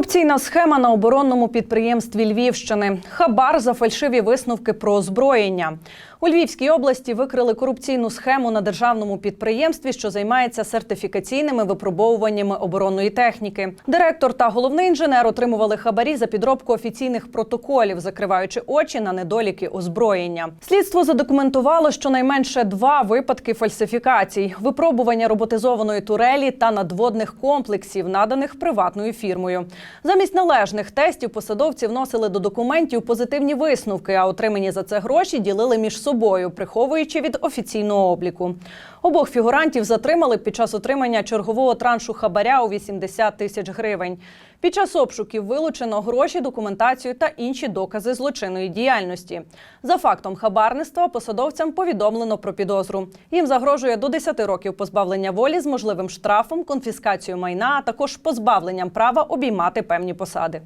Корупційна схема на оборонному підприємстві Львівщини. Хабар за фальшиві висновки про озброєння. У Львівській області викрили корупційну схему на державному підприємстві, що займається сертифікаційними випробовуваннями оборонної техніки. Директор та головний інженер отримували хабарі за підробку офіційних протоколів, закриваючи очі на недоліки озброєння. Слідство задокументувало щонайменше два випадки фальсифікацій: випробування роботизованої турелі та надводних комплексів, наданих приватною фірмою. Замість належних тестів посадовці вносили до документів позитивні висновки, а отримані за це гроші ділили між собою, приховуючи від офіційного обліку. Обох фігурантів затримали під час отримання чергового траншу хабаря у 80 тисяч гривень. Під час обшуків вилучено гроші, документацію та інші докази злочинної діяльності. За фактом хабарництва посадовцям повідомлено про підозру. Їм загрожує до 10 років позбавлення волі з можливим штрафом, конфіскацією майна, а також позбавленням права обіймати певні посади.